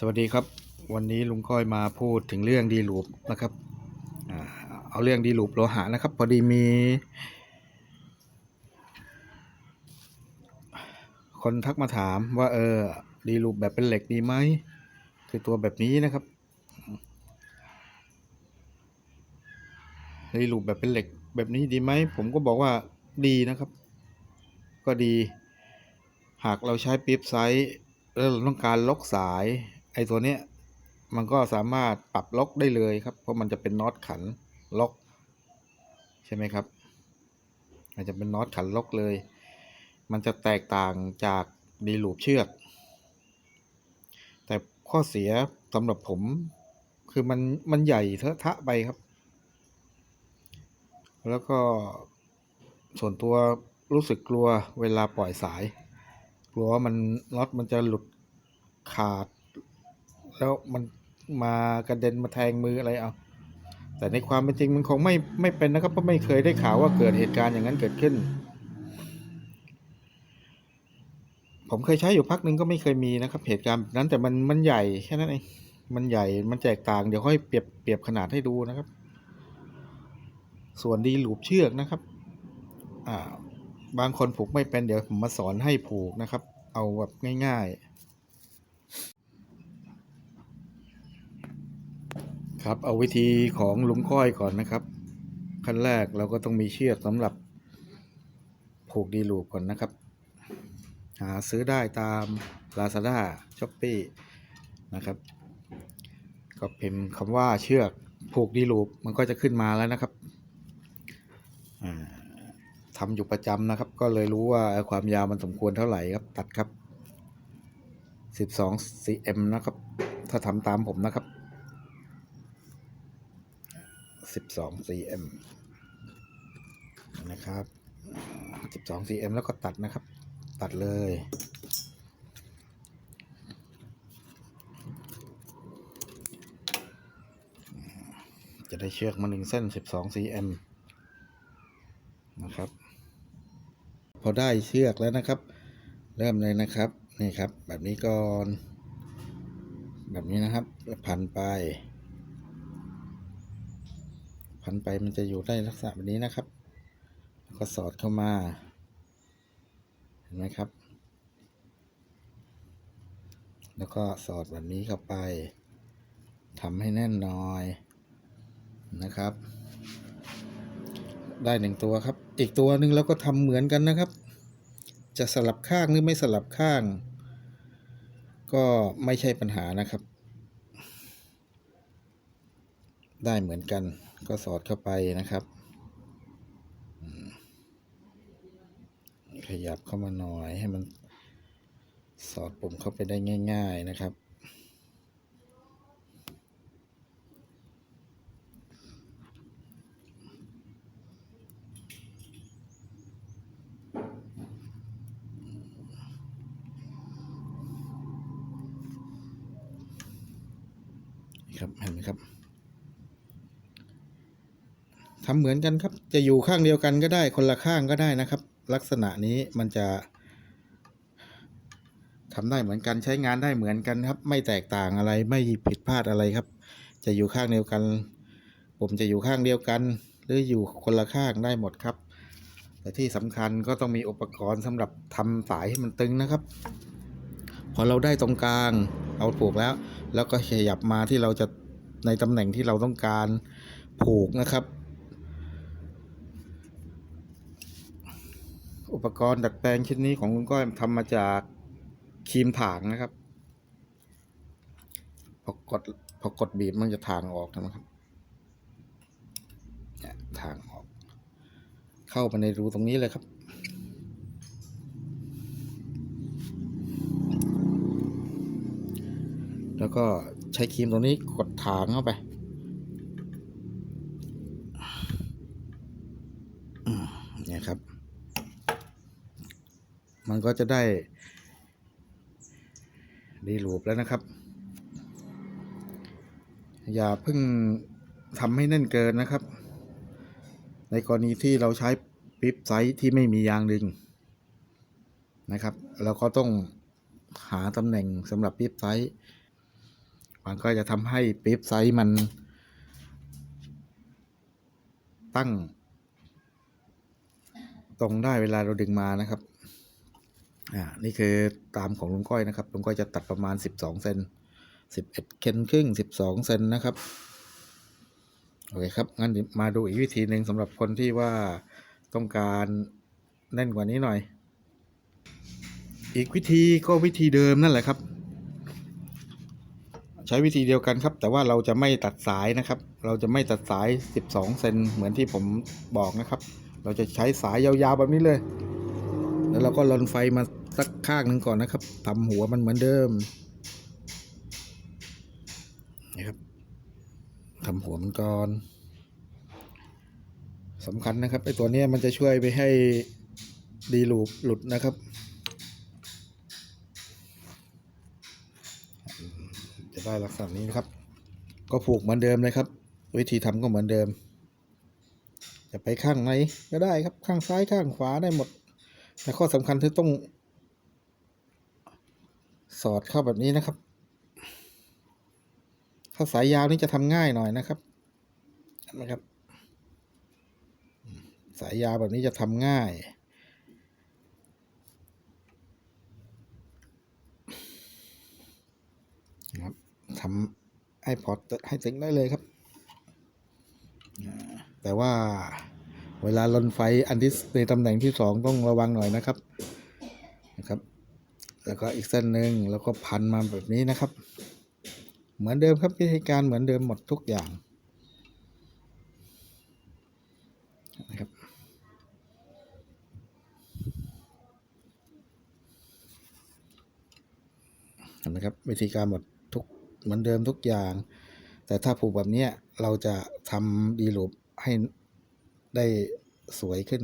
สวัสดีครับ วันนี้ลุงก้อยมาพูดถึงเรื่องดีลูปนะครับเอาเรื่องดีลูปโลหะนะครับ พอดีมี คนทักมาถามว่าเออดีลูปแบบเป็นเหล็กดีไหมคือตัวแบบนี้นะครับดีลูปแบบเป็นเหล็กแบบนี้ดีไหมผมก็บอกว่าดีนะครับ ก็ดี หากเราใช้ปิ๊บไซส์แล้วเราต้องการล็อกสาย ไอ้ตัวเนี้ยมันก็สามารถปรับล็อกได้เลยครับ เพราะมันจะเป็นน็อตขันล็อก ใช่ไหมครับมันจะเป็นน็อตขันล็อกเลย มันจะแตกต่างจากดีลูปเชือก แต่ข้อเสียสำหรับผมคือมันมันใหญ่เทอะทะไปครับ แล้วก็ส่วนตัวรู้สึกกลัวเวลาปล่อยสาย กลัวว่ามันน็อตมันจะหลุดขาด แล้วมันมากระเด็นมาแทงมืออะไรเอา แต่ในความเป็นจริงมันคงไม่ไม่เป็นนะครับเพราะไม่เคยได้ข่าวว่าเกิดเหตุการณ์อย่างนั้นเกิดขึ้น ผมเคยใช้อยู่พักหนึ่งก็ไม่เคยมีนะครับ เหตุการณ์แบบนั้นแต่มันมันใหญ่แค่นั้นเองมันใหญ่มันแตกต่างเดี๋ยวค่อยเปรียบเปรียบขนาดให้ดูนะครับ ส่วนดีหลูปเชือกนะครับ อ่า บางคนผูกไม่เป็นเดี๋ยวผมมาสอนให้ผูกนะครับ เอาแบบง่าย ๆ ครับเอาวิธีของลุงก้อยก่อนนะครับ ขั้นแรกเราก็ต้องมีเชือกสำหรับผูกดีลูปก่อนนะครับ หาซื้อได้ตาม Lazada s h o p e e นะครับ ก็พิมพ์คำว่าเชือกผูกดีลูปมันก็จะขึ้นมาแล้วนะครับอ่าทำอยู่ประจำนะครับ ก็เลยรู้ว่าความยาวมันสมควรเท่าไหร่ครับ ตัดครับ 12 cm นะครับ ถ้าทำตามผมนะครับ 12 cm นะครับ 12 cm แล้วก็ตัดนะครับ ตัดเลย จะได้เชือกมาหนึ่งเส้น 12 cm นะครับ พอได้เชือกแล้วนะครับ เริ่มเลยนะครับ นี่ครับ แบบนี้ก่อน แบบนี้นะครับ พันไป นไปมันจะอยู่ได้ลักษณะแบบนี้นะครับแล้วก็สอดเข้ามา เห็นไหมครับ แล้วก็สอดแบบนี้เข้าไปทำให้แน่นหน่อยนะครับ ได้หนึ่งตัวครับ อีกตัวหนึ่งเราก็ทำเหมือนกันนะครับ จะสลับข้างหรือไม่สลับข้าง ก็ไม่ใช่ปัญหานะครับ ได้เหมือนกัน ก็สอดเข้าไปนะครับ ขยับเข้ามาหน่อยให้มันสอดปุ่มเข้าไปได้ง่าย ๆนะครับเห็นไหมครับ ทำเหมือนกันครับ จะอยู่ข้างเดียวกันก็ได้ คนละข้างก็ได้นะครับ ลักษณะนี้มันจะทำได้เหมือนกันใช้งานได้เหมือนกันครับ ไม่แตกต่างอะไรไม่ผิดพลาดอะไรครับ จะอยู่ข้างเดียวกัน ผมจะอยู่ข้างเดียวกัน หรืออยู่คนละข้างได้หมดครับ แต่ที่สำคัญก็ต้องมีอุปกรณ์สำหรับทำสายให้มันตึงนะครับ พอเราได้ตรงกลางเอาผูกแล้ว แล้วก็ขยับมาที่เราจะในตำแหน่งที่เราต้องการผูกนะครับ อุปกรณ์ดัดแปลงชิ้นนี้ของคุณก้อยทำมาจากครีมถางนะครับ พอกดพอกดบีบมันจะถ่างออกนะครับถ่างออก เข้าไปในรูตรงนี้เลยครับแล้วก็ใช้ครีมตรงนี้กดถางเข้าไปอืมเนี่ยครับ มันก็จะได้ดีลูปแล้วนะครับ อย่าเพิ่งทำให้แน่นเกินนะครับ ในกรณีที่เราใช้ปิ๊บไซส์ที่ไม่มียางดึงนะครับ เราก็ต้องหาตำแหน่งสำหรับปิ๊บไซส์มันก็จะทำให้ปี๊บไซส์มัน ตั้ง ตรงได้เวลาเราดึงมานะครับ อ่านี่คือตามของลุงก้อยนะครับลุงก้อยจะตัดประมาณ 12 เซน11เซนครึ่ง 12 เซนนะครับ โอเคครับ งั้นมาดูอีกวิธีหนึ่งสำหรับคนที่ว่าต้องการแน่นกว่านี้หน่อย อีกวิธีก็วิธีเดิมนั่นแหละครับ ใช้วิธีเดียวกันครับ แต่ว่าเราจะไม่ตัดสายนะครับ เราจะไม่ตัดสาย 12 เซนเหมือนที่ผมบอกนะครับ เราจะใช้สายยาวๆแบบนี้เลย แล้วเราก็ลนไฟมาสักข้างหนึ่งก่อนนะครับทำหัวมันเหมือนเดิมนะครับทำหัวมันก่อนสำคัญนะครับไอตัวเนี้ยมันจะช่วยไปให้ดีลูปหลุดนะครับจะได้ลักษณะนี้นะครับ ก็ผูกเหมือนเดิมเลยครับ วิธีทำก็เหมือนเดิม จะไปข้างไหนก็ได้ครับข้างซ้ายข้างขวาได้หมด แต่ข้อสำคัญคือต้อง สอดเข้าแบบนี้นะครับ ถ้าสายยาวนี่จะทำง่ายหน่อยนะครับนะครับ สายยาวแบบนี้จะทำง่ายนะครับทำให้พอให้ถึงได้เลยครับ แต่ว่า เวลาลนไฟอันที่ในตำแหน่งที่สองต้องระวังหน่อยนะครับนะครับ แล้วก็อีกเส้นหนึ่งแล้วก็พันมาแบบนี้นะครับ เหมือนเดิมครับวิธีการเหมือนเดิมหมดทุกอย่างนะครับเห็นไหมครับวิธีการหมดทุกเหมือนเดิมทุกอย่าง แต่ถ้าผูกแบบนี้เราจะทำดีลูปให้ ได้สวยขึ้น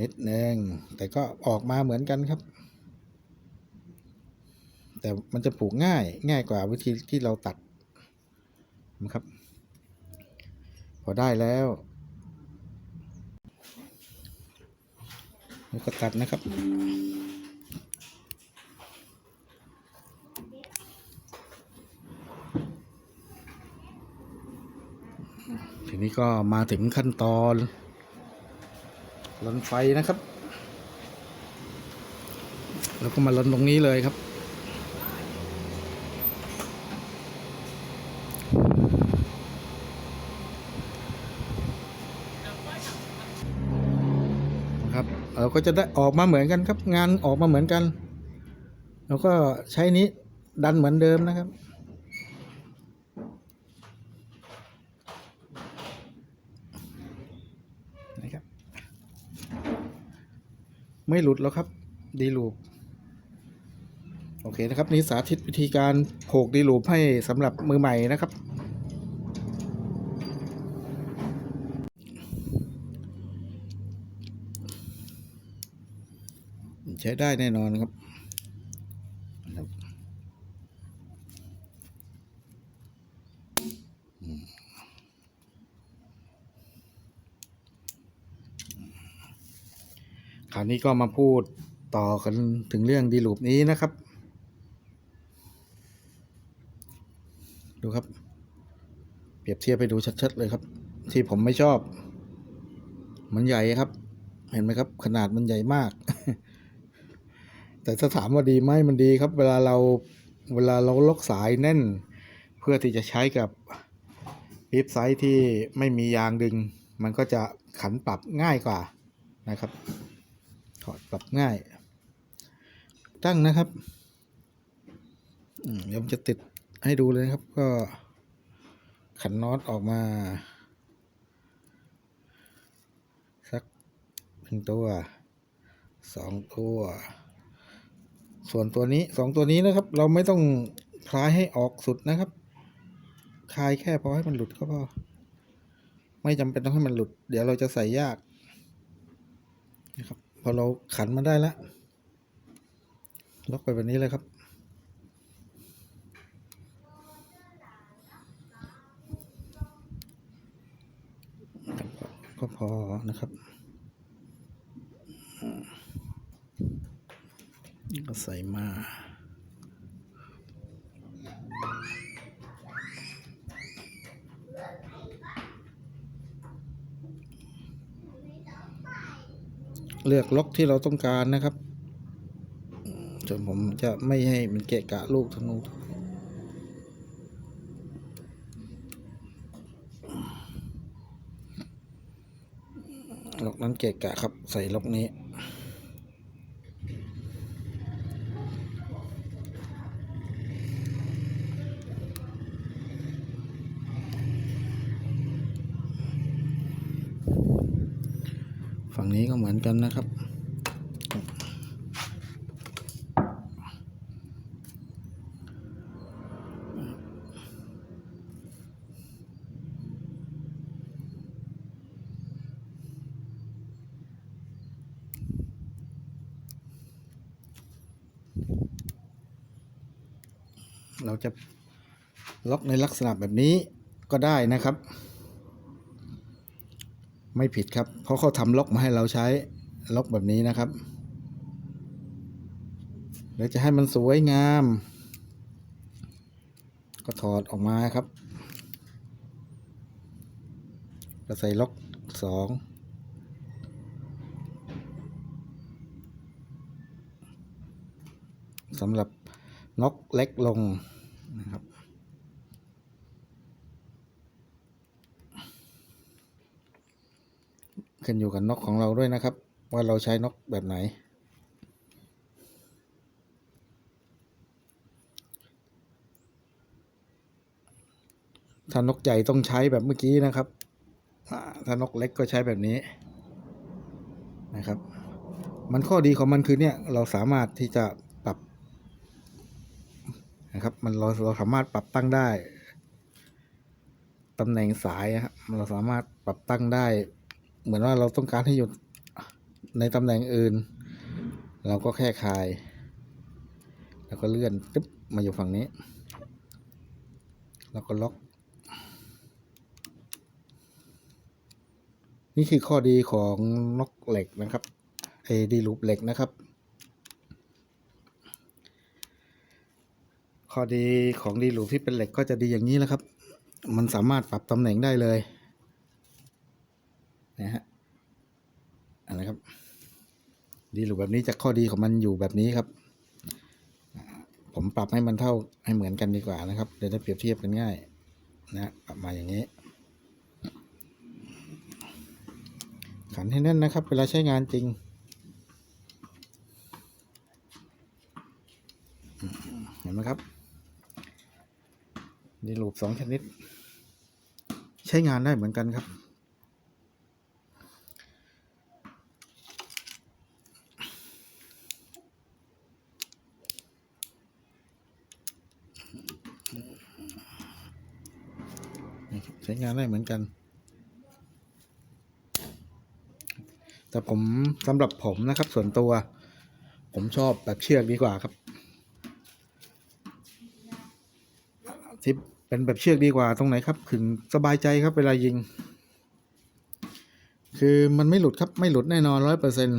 นิดนึงแต่ก็ออกมาเหมือนกันครับ แต่มันจะผูกง่ายง่ายกว่าวิธีที่เราตัดนะครับ พอได้แล้วแล้วก็ตัดนะครับ ทีนี้ก็มาถึงขั้นตอนลนไฟนะครับ แล้วก็มาลนตรงนี้เลยครับ ครับ เราก็จะได้ออกมาเหมือนกันครับ งานออกมาเหมือนกัน แล้วก็ใช้นี้ดันเหมือนเดิมนะครับนะครับ ไม่หลุดแล้วครับดีลูปโอเคนะครับนี่สาธิตวิธีการโขกดีลูปให้สำหรับมือใหม่นะครับ ใช้ได้แน่นอนครับครับอืมค ราวนี้ก็มาพูดต่อกันถึงเรื่องดีลูปนี้นะครับ ดูครับ เปรียบเทียบไปดูชัดๆเลยครับ ที่ผมไม่ชอบ มันใหญ่ครับ เห็นไหมครับ ขนาดมันใหญ่มาก แต่ถ้าถามว่าดีไหมมันดีครับ เวลาเราเวลาเราล็อกสายแน่น เพื่อที่จะใช้กับปี๊บไซส์ที่ไม่มียางดึง มันก็จะขันปรับง่ายกว่านะครับ ถอดปรับง่าย ตั้งนะครับเดี๋ยวผมจะติดให้ดูเลยนะครับ ก็ขันน็อตออกมาสักหนึ่งตัวสองตัว ส่วนตัวนี้สองตัวนี้นะครับ เราไม่ต้องคลายให้ออกสุดนะครับ คลายแค่พอให้มันหลุดก็พอ ไม่จำเป็นต้องให้มันหลุด เดี๋ยวเราจะใส่ยาก อเราขันมาได้แล้วล็อกไปแบบนี้เลยครับ ก็พอนะครับก็ใส่มา เลือกล็อกที่เราต้องการนะครับจนผมจะไม่ให้มันเกะกะลูกธนูล็อกนั้นเกะกะครับใส่ล็อกนี้ ฝั่ง นี้ก็เหมือนกันนะครับ เราจะล็อกในลักษณะแบบนี้ก็ได้นะครับ ไม่ผิดครับ เพราะเขาทำล็อกมาให้เราใช้ล็อกแบบนี้นะครับเดี๋ยวจะให้มันสวยงาม ก็ถอดออกมาครับก็ใส่ล็อกสองสำหรับน็อกเล็กลงนะครับ ขึ้นอยู่กับนกของเราด้วยนะครับ ว่าเราใช้นกแบบไหน ถ้านกใหญ่ต้องใช้แบบเมื่อกี้นะครับ ถ้านกเล็กก็ใช้แบบนี้นะครับ มันข้อดีของมันคือเนี่ยเราสามารถที่จะปรับนะครับ มันเราเราสามารถปรับตั้งได้ตำแหน่งสายนะครับเราสามารถปรับตั้งได้ เหมือนว่าเราต้องการให้อยู่ในตำแหน่งอื่น เราก็แค่คลาย แล้วก็เลื่อนตึ๊บมาอยู่ฝั่งนี้ แล้วก็ล็อก นี่คือข้อดีของนกเหล็กนะครับเอดีลูปเหล็กนะครับ ข้อดีของดีลูปที่เป็นเหล็กก็จะดีอย่างนี้แล้วครับ มันสามารถปรับตำแหน่งได้เลย นะฮะอันนะครับ ดีหรือแบบนี้จากข้อดีของมันอยู่แบบนี้ครับ ผมปรับให้มันเท่าให้เหมือนกันดีกว่านะครับเดี๋ยวได้เปรียบเทียบกันง่าย นะปรับมาอย่างนี้ ขันให้แน่นนะครับ เวลาใช้งานจริงเห็นไหมครับดีลูปสองชนิด ใช้งานได้เหมือนกันครับ ใช้ งานได้เหมือนกัน แต่ผมสำหรับผมนะครับส่วนตัว ผมชอบแบบเชือกดีกว่าครับ ที่เป็นแบบเชือกดีกว่าตรงไหนครับถึงสบายใจครับเวลายิง คือมันไม่หลุดครับไม่หลุดแน่นอนร้อยเปอร์เซ็น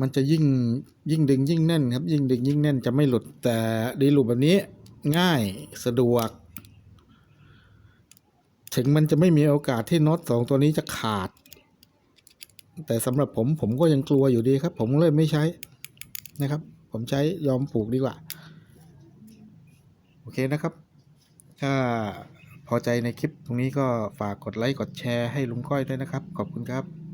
มันจะยิ่งยิ่งดึงยิ่งแน่นครับ ยิ่งดึงยิ่งแน่นจะไม่หลุดแต่ดีลูปแบบนี้ง่ายสะดวก ถึงมันจะไม่มีโอกาสที่น็อตสองตัวนี้จะขาด แต่สำหรับผมผมก็ยังกลัวอยู่ดีครับ ผมเลยไม่ใช้นะครับ ผมใช้ยอมผูกดีกว่า โอเคนะครับ ถ้าพอใจในคลิปตรงนี้ก็ฝากกดไลค์กดแชร์ให้ลุงก้อยด้วยนะครับ ขอบคุณครับ